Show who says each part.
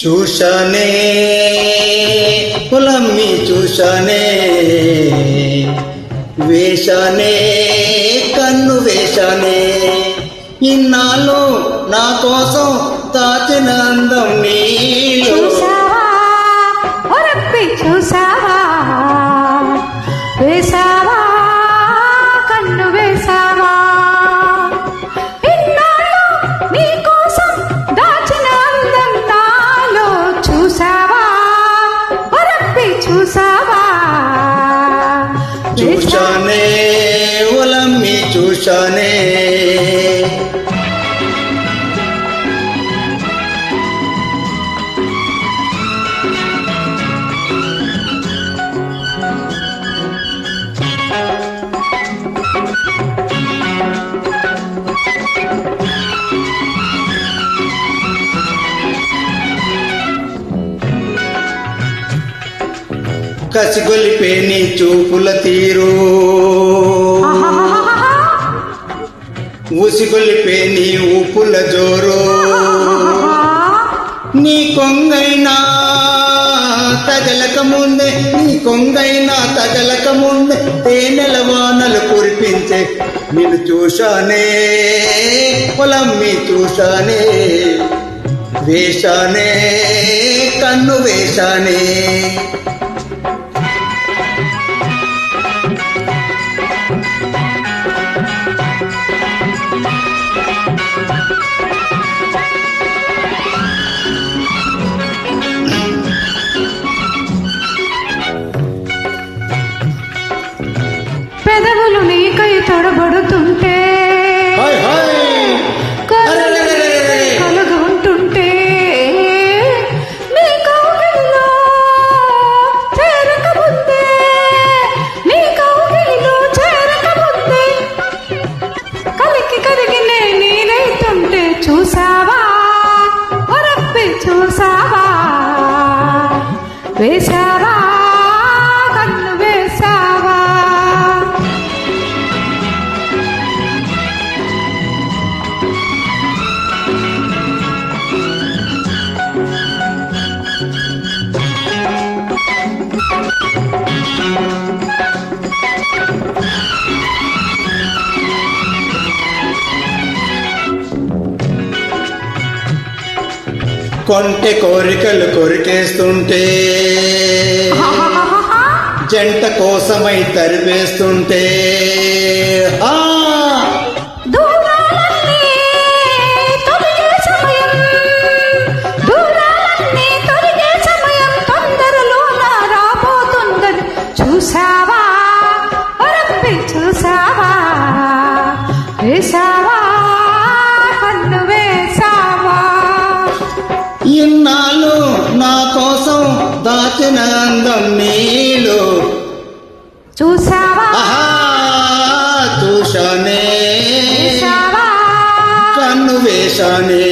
Speaker 1: చూశానే పొలమ్మి చూశానే వేశానే కన్ను వేశానే ఇన్నాళ్ళు నా కోసం దాచిన అందం నీలో.
Speaker 2: చూసావా ఒరప్పి
Speaker 1: చూశానే ఒలమ్మి చూశానే. కసిగొలిపే నీ చూపుల తీరు
Speaker 2: ఆహాహాహాహా.
Speaker 1: ఉసిగొలిపే నీ ఊపుల జోరు నీ కొంగైనా తగలక ముందే నీ కొంగైనా తగలక ముందే తేనెల వానలు కురిపించే నిన్ను చూశానే పొలమ్మి చూశానే వేశానే కన్ను వేశానే
Speaker 2: కలికి కరిగినే నీరైతుంటే చూసావా? చూసావా? వేశావా
Speaker 1: కొంటె కోరికలు కొరికేస్తుంటే. జంట కోసమై తరిపేస్తుంటే ఆ
Speaker 2: దూరాలన్నీ
Speaker 1: అందం నీలో.
Speaker 2: చూసావా వేసావా
Speaker 1: కన్ను వేశానే.